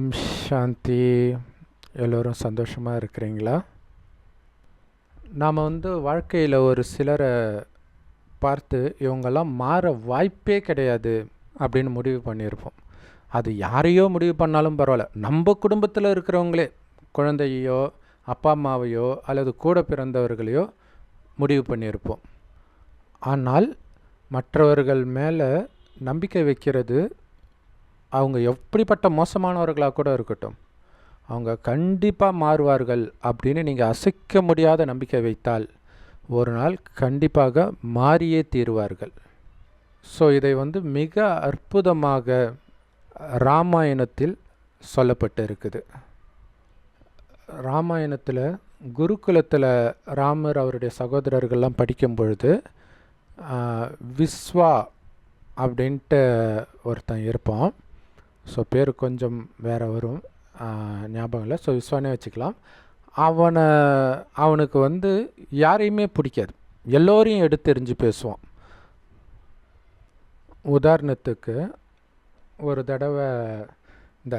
ஓம் சாந்தி. எல்லோரும் சந்தோஷமாக இருக்கிறீங்களா? நாம் வந்து வாழ்க்கையில் ஒரு சிலரை பார்த்து இவங்கெல்லாம் மாற வாய்ப்பே கிடையாது அப்படின்னு முடிவு பண்ணியிருப்போம். அது யாரையோ முடிவு பண்ணாலும் பரவாயில்ல. நம்ம குடும்பத்தில் இருக்கிறவங்களே குழந்தையோ அப்பா அம்மாவையோ அல்லது கூட பிறந்தவர்களையோ முடிவு பண்ணியிருப்போம். ஆனால் மற்றவர்கள் மேலே நம்பிக்கை வைக்கிறது அவங்க எப்படிப்பட்ட மோசமானவர்களாக கூட இருக்கட்டும். அவங்க கண்டிப்பாக மாறுவார்கள் அப்படின்னு நீங்கள் அசைக்க முடியாத நம்பிக்கை வைத்தால் ஒரு நாள் கண்டிப்பாக மாறியே தீருவார்கள். ஸோ இதை வந்து மிக அற்புதமாக ராமாயணத்தில் சொல்லப்பட்டு இருக்குது ராமாயணத்தில் குருகுலத்தில் ராமர் அவருடைய சகோதரர்கள்லாம் படிக்கும் பொழுது விஸ்வா அப்படின்ட்டு ஒருத்தன் இருப்பான். ஸோ பேர் கொஞ்சம் வேறு வரும். ஞாபகம் இல்லை. ஸோ விஸ்வானே வச்சுக்கலாம். அவனை அவனுக்கு வந்து யாரையுமே பிடிக்காது. எல்லோரையும் எடுத்தெறிஞ்சு பேசுவான். உதாரணத்துக்கு ஒரு தடவை இந்த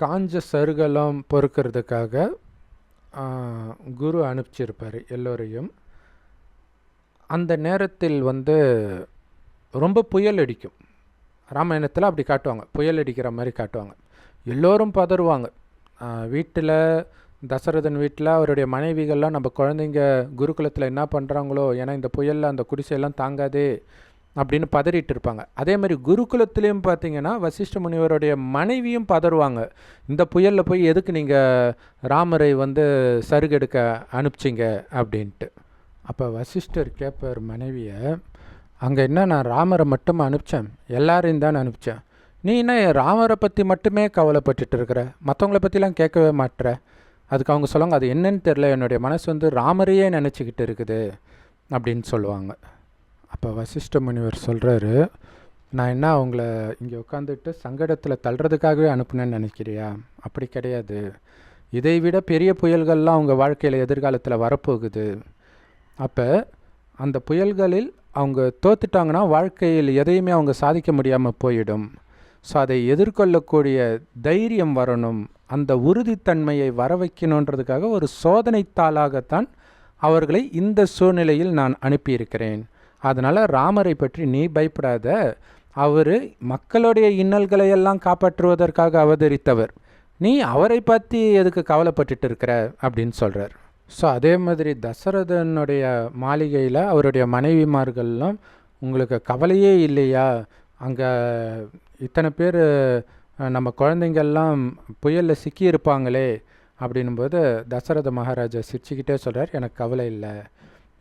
காஞ்ச சருகெல்லாம் பொறுக்கிறதுக்காக குரு அனுப்பிச்சிருப்பார் எல்லோரையும். அந்த நேரத்தில் வந்து ரொம்ப புயல் அடிக்கும். ராமாயணத்தில் அப்படி காட்டுவாங்க. புயல் அடிக்கிற மாதிரி காட்டுவாங்க. எல்லோரும் பதறுவாங்க. வீட்டில் தசரதன் வீட்டில் அவருடைய மனைவிகள்லாம் நம்ம குழந்தைங்க குருகுலத்தில் என்ன பண்ணுறாங்களோ ஏன்னா இந்த புயலில் அந்த குடிசையெல்லாம் தாங்காதே அப்படின்னு பதறிட்டு இருப்பாங்க. அதே மாதிரி குருகுலத்துலேயும் பார்த்தீங்கன்னா வசிஷ்ட முனிவருடைய மனைவியும் பதறுவாங்க. இந்த புயலில் போய் எதுக்கு நீங்கள் ராமரை வந்து சருகெடுக்க அனுப்பிச்சிங்க அப்படின்ட்டு. அப்போ வசிஷ்டர் கேட்பார் மனைவியை அங்கே என்ன நான் ராமரை மட்டும் அனுப்பிச்சேன். எல்லாரையும் தான் அனுப்பிச்சேன். நீ என்ன ராமரை பற்றி மட்டுமே கவலைப்பட்டுட்டு இருக்கிற? மற்றவங்கள பற்றிலாம் கேட்கவே மாட்டுற அதுக்கு அவங்க சொல்லுவாங்க அது என்னன்னு தெரில என்னுடைய மனசு வந்து ராமரையே நினச்சிக்கிட்டு இருக்குது. அப்படின்னு சொல்லுவாங்க. அப்போ வசிஷ்ட முனிவர் சொல்கிறாரு நான் என்ன அவங்கள இங்கே உட்காந்துட்டு சங்கடத்தில் தள்ளுறதுக்காகவே அனுப்புனேன்னு நினைக்கிறியா? அப்படி கிடையாது. இதை விட பெரிய புயல்கள்லாம் அவங்க வாழ்க்கையில் எதிர்காலத்தில் வரப்போகுது. அப்போ அந்த புயல்களில் அவங்க தோத்துட்டாங்கன்னா வாழ்க்கையில் எதையுமே அவங்க சாதிக்க முடியாமல் போயிடும். ஸோ அதை எதிர்கொள்ளக்கூடிய தைரியம் வரணும். அந்த உறுதித்தன்மையை வர வைக்கணுன்றதுக்காக ஒரு சோதனைத்தாளாகத்தான் அவர்களை இந்த சூழ்நிலையில் நான் அனுப்பியிருக்கிறேன். அதனால் ராமரை பற்றி நீ பயப்படாத. அவர் மக்களுடைய இன்னல்களை எல்லாம் காப்பாற்றுவதற்காக அவதரித்தவர். நீ அவரை பற்றி எதுக்கு கவலைப்பட்டுட்டு இருக்கிற? அப்படின்னு சொல்கிறார் ஸோ அதே மாதிரி தசரதனுடைய மாளிகையில் அவருடைய மனைவிமார்கள்லாம் உங்களுக்கு கவலையே இல்லையா? அங்கே இத்தனை பேர் நம்ம குழந்தைங்கள்லாம் புயலில் சிக்கியிருப்பாங்களே அப்படின்னும்போது தசரத மகாராஜா சிரிச்சுக்கிட்டே சொல்கிறார் எனக்கு கவலை இல்லை.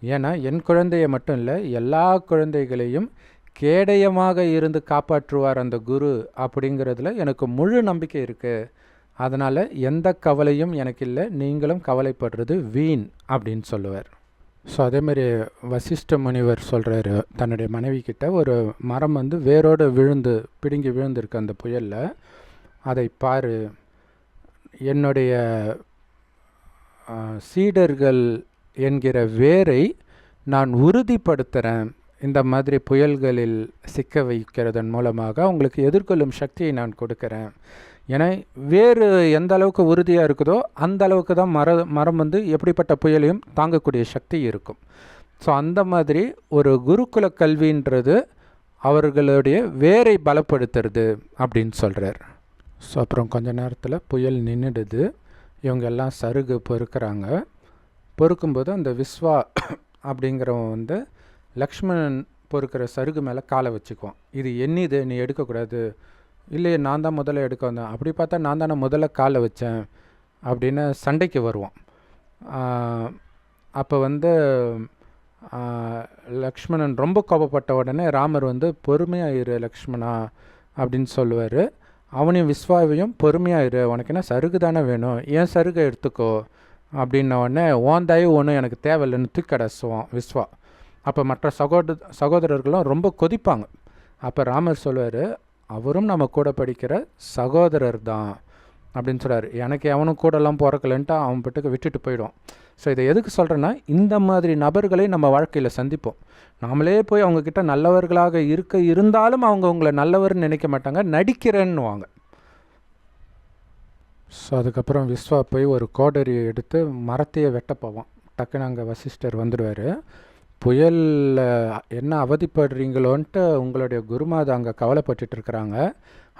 ஏன்னா என் குழந்தைய மட்டும் இல்லை எல்லா குழந்தைகளையும் கேடயமாக இருந்து காப்பாற்றுவார் அந்த குரு அப்படிங்கிறதுல எனக்கு முழு நம்பிக்கை இருக்குது அதனால் எந்த கவலையும் எனக்கு இல்லை நீங்களும் கவலைப்படுறது வீண் அப்படின்னு சொல்லுவார். ஸோ அதேமாதிரி வசிஷ்ட முனிவர் சொல்கிறாரு தன்னுடைய மனைவி கிட்ட ஒரு மரம் வந்து வேரோடு விழுந்து பிடுங்கி விழுந்திருக்கு அந்த புயலில். அதை பாரு என்னுடைய சீடர்கள் என்கிற வேரை நான் உறுதிப்படுத்துகிறேன் இந்த மாதிரி புயல்களில் சிக்க வைக்கிறதன் மூலமாக அவங்களுக்கு எதிர்கொள்ளும் சக்தியை நான் கொடுக்குறேன். ஏன்னா வேறு எந்த அளவுக்கு உறுதியாக இருக்குதோ அந்த அளவுக்கு தான் மர மரம் வந்து எப்படிப்பட்ட புயலையும் தாங்கக்கூடிய சக்தி இருக்கும். ஸோ அந்த மாதிரி ஒரு குருகுல கல்வின்றது அவர்களுடைய வேரை பலப்படுத்துறது அப்படின்னு சொல்கிறார் ஸோ அப்புறம் கொஞ்ச நேரத்தில் புயல் நின்றுடுது இவங்க எல்லாம் சருகு பொறுக்கிறாங்க. பொறுக்கும்போது அந்த விஸ்வா அப்படிங்கிறவன் வந்து லக்ஷ்மணன் பொறுக்கிற சருகு மேலே காலை வச்சுக்குவான். இது என்னது நீ எடுக்கக்கூடாது. இல்லையே நான் தான் முதல்ல எடுக்க வந்தேன். அப்படி பார்த்தா நான் தானே முதல்ல காலை வச்சேன் அப்படின்னு சண்டைக்கு வருவான். அப்போ வந்து லக்ஷ்மணன் ரொம்ப கோபப்பட்ட உடனே ராமர் வந்து பொறுமையாக இரு லக்ஷ்மணா அப்படின்னு சொல்லுவார். அவனையும் விஸ்வாவையும் பொறுமையாக இரு உனக்கு என்ன சருகு தானே வேணும்? ஏன் சருகை எடுத்துக்கோ? அப்படின்ன உடனே தயவு ஒன்றும் எனக்கு தேவையில்லைன்னு தூக்கடைசுவான் விஸ்வா. அப்போ மற்ற சகோதர சகோதரர்களும் ரொம்ப கொதிப்பாங்க. அப்போ ராமர் சொல்லுவார் அவரும் நம்ம கூட படிக்கிற சகோதரர் தான் அப்படின்னு சொல்கிறார் எனக்கு எவனும் கூடலாம் பிறக்கலன்ட்டு அவன் பட்டுக்கு விட்டுட்டு போயிடும் ஸோ இதை எதுக்கு சொல்கிறேன்னா இந்த மாதிரி நபர்களை நம்ம வாழ்க்கையில் சந்திப்போம். நாமளே போய் அவங்கக்கிட்ட நல்லவர்களாக இருக்க இருந்தாலும் அவங்க உங்களை நல்லவர்னு நினைக்க மாட்டாங்க நடிக்கிறேன்னுவாங்க. ஸோ அதுக்கப்புறம் விஸ்வா போய் ஒரு கோடரியை எடுத்து மரத்தையே வெட்ட போவான். டக்குன்னு அங்கே வசிஷ்டர் வந்துடுவார். புயலில் என்ன அவதிப்படுறீங்களோன்ட்டு உங்களுடைய குருமாதா அங்கே கவலைப்பட்டுட்டு இருக்கிறாங்க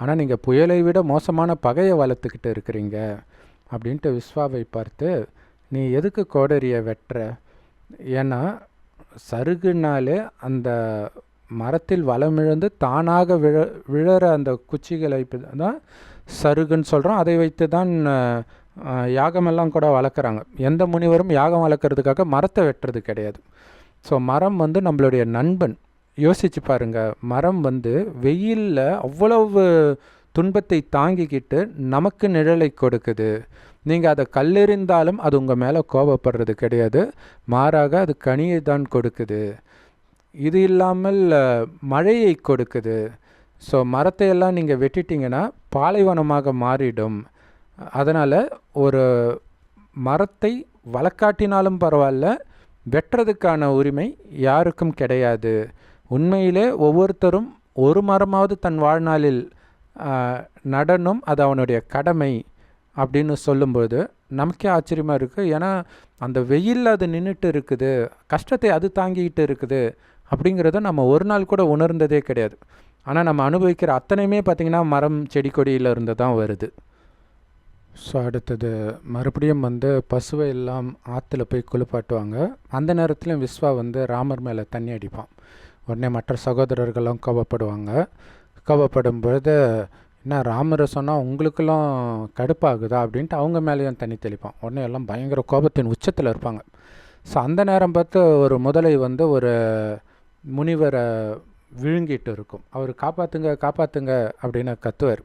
ஆனால் நீங்கள் புயலை விட மோசமான பகையை வளர்த்துக்கிட்டு இருக்கிறீங்க அப்படின்ட்டு விஸ்வாவை பார்த்து நீ எதுக்கு கோடரியை வெட்டுற? ஏன்னா சருகுனாலே அந்த மரத்தில் வளமிழந்து தானாக விழ விழற அந்த குச்சிகளை தான் சருகுன்னு சொல்கிறோம் அதை வைத்து தான் யாகமெல்லாம் கூட வளர்க்குறாங்க. எந்த முனிவரும் யாகம் வளர்க்குறதுக்காக மரத்தை வெட்டுறது கிடையாது. ஸோ மரம் வந்து நம்மளுடைய நண்பன். யோசிச்சு பாருங்க மரம் வந்து வெயிலில் அவ்வளவு துன்பத்தை தாங்கிக்கிட்டு நமக்கு நிழலை கொடுக்குது. நீங்கள் அதை கல்லெறிந்தாலும் அது உங்கள் மேலே கோபப்படுறது கிடையாது. மாறாக அது கனியை தான் கொடுக்குது. இது இல்லாமல் மழையை கொடுக்குது. ஸோ மரத்தை எல்லாம் நீங்கள் வெட்டிட்டீங்கன்னா பாலைவனமாக மாறிடும். அதனால் ஒரு மரத்தை வழக்காட்டினாலும் பரவாயில்ல வெட்டுறதுக்கான உரிமை யாருக்கும் கிடையாது. உண்மையிலே ஒவ்வொருத்தரும் ஒரு மரமாவது தன் வாழ்நாளில் நடனும் அது அவனுடைய கடமை அப்படின்னு சொல்லும்போது நமக்கே ஆச்சரியமாக இருக்குது ஏன்னா அந்த வெயிலில் அது நின்றுட்டு இருக்குது கஷ்டத்தை அது தாங்கிக்கிட்டு இருக்குது அப்படிங்கிறத நம்ம ஒரு நாள் கூட உணர்ந்ததே கிடையாது. ஆனால் நம்ம அனுபவிக்கிற அத்தனையுமே பார்த்திங்கன்னா மரம் செடி கொடியிலிருந்து தான் வருது. ஸோ அடுத்தது மறுபடியும் வந்து பசுவை எல்லாம் ஆற்றுல போய் குளிப்பாட்டுவாங்க. அந்த நேரத்துலையும் விஸ்வா வந்து ராமர் மேலே தண்ணி அடிப்பான். உடனே மற்ற சகோதரர்களும் கோவப்படுவாங்க. கோபப்படும் பொழுது என்ன ராமரை சொன்னால் உங்களுக்கெல்லாம் கடுப்பாகுதா? அப்படின்ட்டு அவங்க மேலேயும் தண்ணி தெளிப்பான். உடனே எல்லாம் பயங்கர கோபத்தின் உச்சத்தில் இருப்பாங்க. ஸோ அந்த நேரம் பார்த்து ஒரு முதலை வந்து ஒரு முனிவரை விழுங்கிட்டு இருக்கும். அவர் காப்பாற்றுங்க காப்பாற்றுங்க அப்படின்னு கத்துவார்.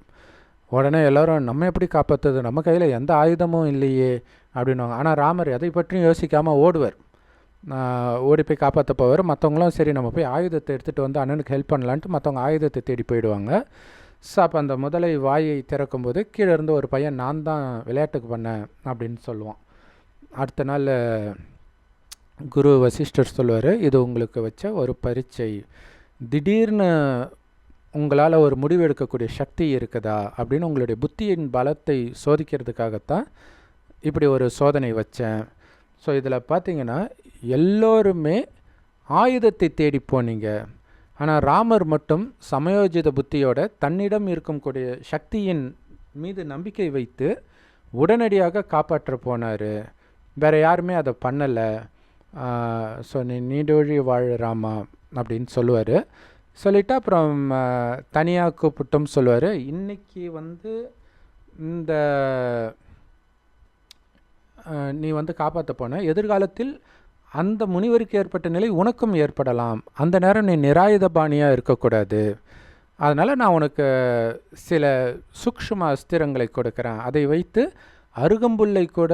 உடனே எல்லோரும் நம்ம எப்படி காப்பாற்றுறது நம்ம கையில் எந்த ஆயுதமும் இல்லையே அப்படின்னுவாங்க. ஆனால் ராமர் எதை பற்றியும் யோசிக்காமல் ஓடுவார். ஓடி போய் காப்பாற்ற போவார் மற்றவங்களும் சரி நம்ம போய் ஆயுதத்தை எடுத்துகிட்டு வந்து அண்ணனுக்கு ஹெல்ப் பண்ணலான்ட்டு மற்றவங்க ஆயுதத்தை தேடி போயிடுவாங்க. ஸோ அப்போ அந்த முதலை வாயை திறக்கும்போது கீழே இருந்து ஒரு பையன் நான் தான் விளையாட்டுக்கு பண்ணேன் அப்படின்னு சொல்லுவான். அடுத்த நாள் குரு வசிஷ்டர் சொல்லுவார் இது உங்களுக்கு வச்ச ஒரு பரீட்சை. திடீர்னு உங்களால் ஒரு முடிவு எடுக்கக்கூடிய சக்தி இருக்குதா அப்படின்னு உங்களுடைய புத்தியின் பலத்தை சோதிக்கிறதுக்காகத்தான் இப்படி ஒரு சோதனை வச்சேன். ஸோ இதில் பார்த்தீங்கன்னா எல்லோருமே ஆயுதத்தை தேடி போனீங்க. ஆனால் ராமர் மட்டும் சமயோஜித புத்தியோட தன்னிடம் இருக்கக்கூடிய சக்தியின் மீது நம்பிக்கை வைத்து உடனடியாக காப்பாற்ற போனார். வேறு யாருமே அதை பண்ணலை. ஸோ நீ நீடொழி வாழ் ராமா அப்படின்னு சொல்லுவார். சொல்லிவிட்டு அப்புறம் தனியாக கூப்பிட்டும் சொல்லுவார். இன்றைக்கி வந்து இந்த நீ வந்து காப்பாற்ற போன எதிர்காலத்தில் அந்த முனிவருக்கு ஏற்பட்ட நிலை உனக்கும் ஏற்படலாம். அந்த நேரம் நீ நிராயுதபாணியாக இருக்கக்கூடாது. அதனால் நான் உனக்கு சில சூக்ஷ்ம அஸ்திரங்களை கொடுக்குறேன். அதை வைத்து அருகம்புல்லை கூட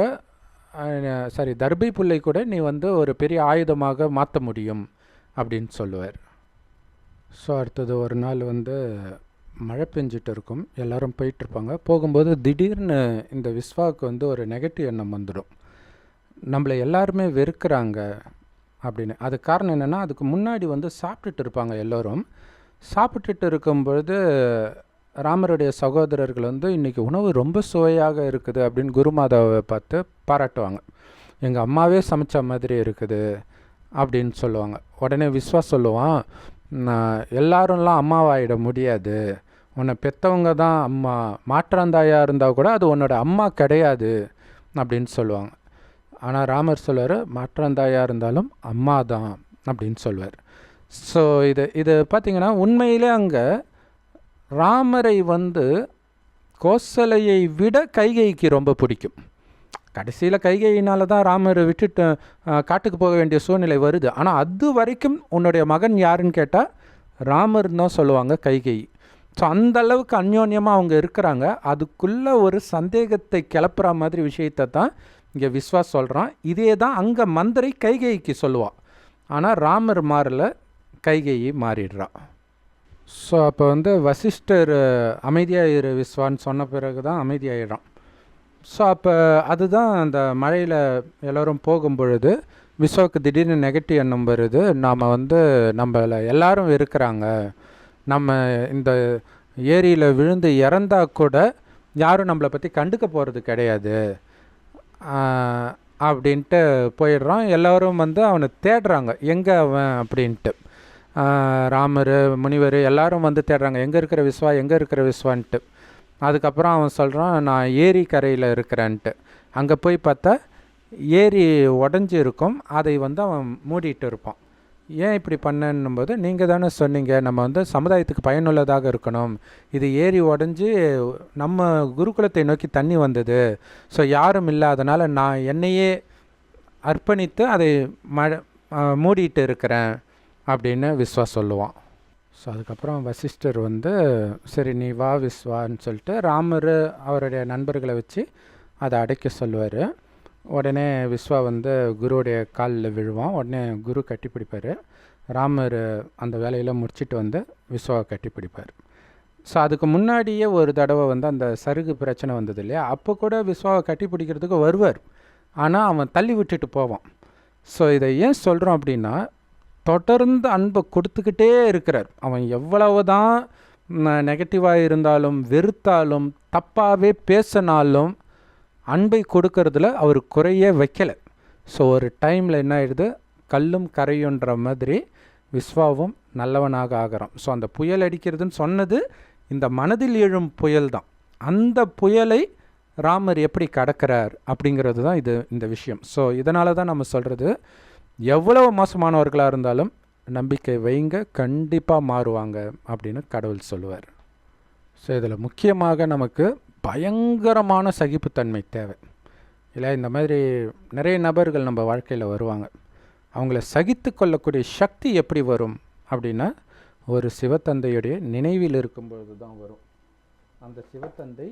சாரி தர்பை புல்லை கூட நீ வந்து ஒரு பெரிய ஆயுதமாக மாற்ற முடியும் அப்படின்னு சொல்லுவார். ஸோ அடுத்தது ஒரு நாள் வந்து மழை பெஞ்சிட்டு இருக்கும் எல்லாரும் போயிட்டுருப்பாங்க. போகும்போது திடீர்னு இந்த விஸ்வாவுக்கு வந்து ஒரு நெகட்டிவ் எண்ணம் வந்துடும். நம்மளை எல்லாருமே வெறுக்கிறாங்க அப்படின்னு. அது காரணம் என்னென்னா அதுக்கு முன்னாடி வந்து சாப்பிட்டுட்டு இருப்பாங்க எல்லோரும். சாப்பிட்டுட்டு இருக்கும்பொழுது ராமருடைய சகோதரர்கள் வந்து இன்றைக்கி உணவு ரொம்ப சுவையாக இருக்குது அப்படின்னு குருமாதாவை பார்த்து பாராட்டுவாங்க. எங்கள் அம்மாவே சமைச்ச மாதிரி இருக்குது அப்படின்னு சொல்லுவாங்க. உடனே விஸ்வா சொல்லுவான் எல்லாரும்லாம் அம்மாவாயிட முடியாது. உன்னை பெற்றவங்க தான் அம்மா மாற்றாந்தாயாக இருந்தால் கூட அது உன்னோட அம்மா கிடையாது அப்படின்னு சொல்லுவாங்க. ஆனால் ராமர் சொல்வார் மாற்றாந்தாயாக இருந்தாலும் அம்மா தான் அப்படின்னு சொல்வார் ஸோ இது இது பார்த்திங்கன்னா உண்மையிலே அங்கே ராமரை வந்து கோசலையை விட கைகைக்கு ரொம்ப பிடிக்கும். கடைசியில் கைகையினால தான் ராமர் விட்டுட்டு காட்டுக்கு போக வேண்டிய சூழ்நிலை வருது. ஆனால் அது வரைக்கும் உன்னுடைய மகன் யாருன்னு கேட்டால் ராமர் தான் சொல்லுவாங்க கைகை. ஸோ அந்த அளவுக்கு அந்யோன்யமாக அவங்க இருக்கிறாங்க. அதுக்குள்ளே ஒரு சந்தேகத்தை கிளப்புற மாதிரி விஷயத்தை தான் இங்கே விஸ்வாஸ் சொல்கிறான் இதே தான் அங்கே மந்திரை கைகைக்கு சொல்லுவாள் ஆனால் ராமர் மாறல கைகையை மாறிடுறா. ஸோ அப்போ வந்து வசிஷ்டர் அமைதியாக இரு விஸ்வான்னு சொன்ன பிறகு தான் அமைதியாயிடுறான். ஸோ அப்போ அதுதான் அந்த மழையில் எல்லோரும் போகும் பொழுது விஸ்வாவுக்கு திடீர்னு நெகட்டிவ் எண்ணம் வருது. நாம் வந்து நம்மள எல்லாரும் இருக்கிறாங்க நம்ம இந்த ஏரியில் விழுந்து இறந்தால் கூட யாரும் நம்மளை பற்றி கண்டுக்க போகிறது கிடையாது. அப்படின்ட்டு போயிடுறான் எல்லோரும் வந்து அவனை தேடுறாங்க. எங்கே அவன் அப்படின்ட்டு. ராமர் முனிவர் எல்லாரும் வந்து தேடுறாங்க. எங்கே இருக்கிற விஸ்வா எங்கே இருக்கிற விஸ்வான்ட்டு. அதுக்கப்புறம் அவன் சொல்கிறான் நான் ஏரி கரையில் இருக்கிறேன்ட்டு. அங்கே போய் பார்த்தா ஏரி உடஞ்சி இருக்கும் அதை வந்து அவன் மூடிட்டு இருப்பான். ஏன் இப்படி பண்ணன்னும் போது நீங்கள் தானே சொன்னீங்க நம்ம வந்து சமுதாயத்துக்கு பயனுள்ளதாக இருக்கணும். இது ஏரி உடஞ்சி நம்ம குருகுலத்தை நோக்கி தண்ணி வந்தது. ஸோ யாரும் இல்லாதனால நான் என்னையே அர்ப்பணித்து அதை மழ மூடிட்டு இருக்கிறேன். அப்படின்னு விஸ்வா சொல்லுவான். ஸோ அதுக்கப்புறம் வசிஷ்டர் வந்து சரி நீ வா விஸ்வான்னு சொல்லிட்டு ராமர் அவருடைய நண்பர்களை வச்சு அதை அடைக்க சொல்லுவார். உடனே விஸ்வா வந்து குருவுடைய காலில் விழுவான். உடனே குரு கட்டிப்பிடிப்பார் ராமர் அந்த வேலையில் முடிச்சுட்டு வந்து விஸ்வாவை கட்டிப்பிடிப்பார் ஸோ அதுக்கு முன்னாடியே ஒரு தடவை வந்து அந்த சருகு பிரச்சனை வந்தது இல்லையா? அப்போ கூட விஸ்வாவை கட்டிப்பிடிக்கிறதுக்கு வருவார். ஆனால் அவன் தள்ளி விட்டுட்டு போவான். ஸோ இதை ஏன் சொல்கிறோம் அப்படின்னா தொடர்ந்து அன்பை கொடுத்துக்கிட்டே இருக்கிறார். அவன் எவ்வளவு தான் நெகட்டிவாக இருந்தாலும் வெறுத்தாலும் தப்பாகவே பேசினாலும் அன்பை கொடுக்கறதுல அவர் குறையே வைக்கலை. ஸோ ஒரு டைமில் என்ன ஆயிடுது? கல்லும் கரையுன்ற மாதிரி விஸ்வாவும் நல்லவனாக ஆகிறான். ஸோ அந்த புயல் அடிக்கிறதுன்னு சொன்னது இந்த மனதில் எழும் புயல் தான். அந்த புயலை ராமர் எப்படி கடக்கிறார் அப்படிங்கிறது தான் இது இந்த விஷயம். ஸோ இதனால தான் நம்ம சொல்கிறது எவ்வளவு மோசமானவர்களாக இருந்தாலும் நம்பிக்கை வைங்க கண்டிப்பாக மாறுவாங்க அப்படின்னு கடவுள் சொல்லுவார். ஸோ இதில் முக்கியமாக நமக்கு பயங்கரமான சகிப்புத்தன்மை தேவை. இல்லை இந்த மாதிரி நிறைய நபர்கள் நம்ம வாழ்க்கையில் வருவாங்க. அவங்கள சகித்து கொள்ளக்கூடிய சக்தி எப்படி வரும் அப்படின்னா ஒரு சிவத்தந்தையுடைய நினைவில் இருக்கும்பொழுது தான் வரும். அந்த சிவத்தந்தை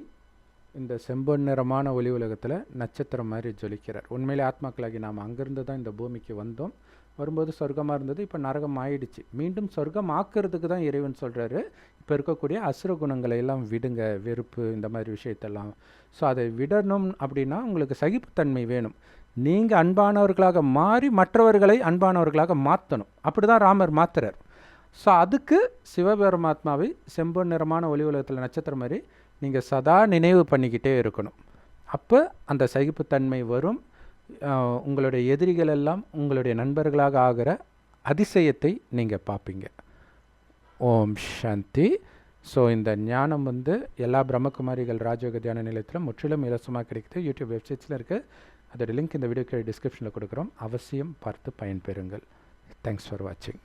இந்த செம்பொன் நிறமான ஒளி உலகத்தில் நட்சத்திரம் மாதிரி ஜொலிக்கிறார். உண்மையிலே ஆத்மாக்களாகி நாம் அங்கேருந்து தான் இந்த பூமிக்கு வந்தோம். வரும்போது சொர்க்கமாக இருந்தது இப்போ நரகம் ஆயிடுச்சு. மீண்டும் சொர்க்கம் ஆக்கிறதுக்கு தான் இறைவன் சொல்கிறாரு இப்போ இருக்கக்கூடிய அசுர குணங்களை எல்லாம் விடுங்க வெறுப்பு இந்த மாதிரி விஷயத்தெல்லாம். ஸோ அதை விடணும் அப்படின்னா உங்களுக்கு சகிப்புத்தன்மை வேணும். நீங்கள் அன்பானவர்களாக மாறி மற்றவர்களை அன்பானவர்களாக மாற்றணும் அப்படி தான் ராமர் மாத்துறார். ஸோ அதுக்கு சிவபெருமாத்மாவை செம்பொன் நிறமான ஒளி உலகத்தில் நட்சத்திரம் மாதிரி நீங்கள் சதா நினைவு பண்ணிக்கிட்டே இருக்கணும். அப்போ அந்த சகிப்புத்தன்மை வரும். உங்களுடைய எதிரிகள் எல்லாம் உங்களுடைய நண்பர்களாக ஆகிற அதிசயத்தை நீங்கள் பார்ப்பீங்க. ஓம் சாந்தி. ஸோ இந்த ஞானம் வந்து எல்லா பிரம்மகுமாரிகள் ராஜயோக தியான நிலையத்தில் முற்றிலும் இலவசமாக கிடைக்குது. யூடியூப் வெப்சைட்ஸில் இருக்குது அதோடய லிங்க் இந்த வீடியோக்கு டிஸ்கிரிப்ஷனில் கொடுக்குறோம். அவசியம் பார்த்து பயன்பெறுங்கள். தேங்க்ஸ் ஃபார் வாட்சிங்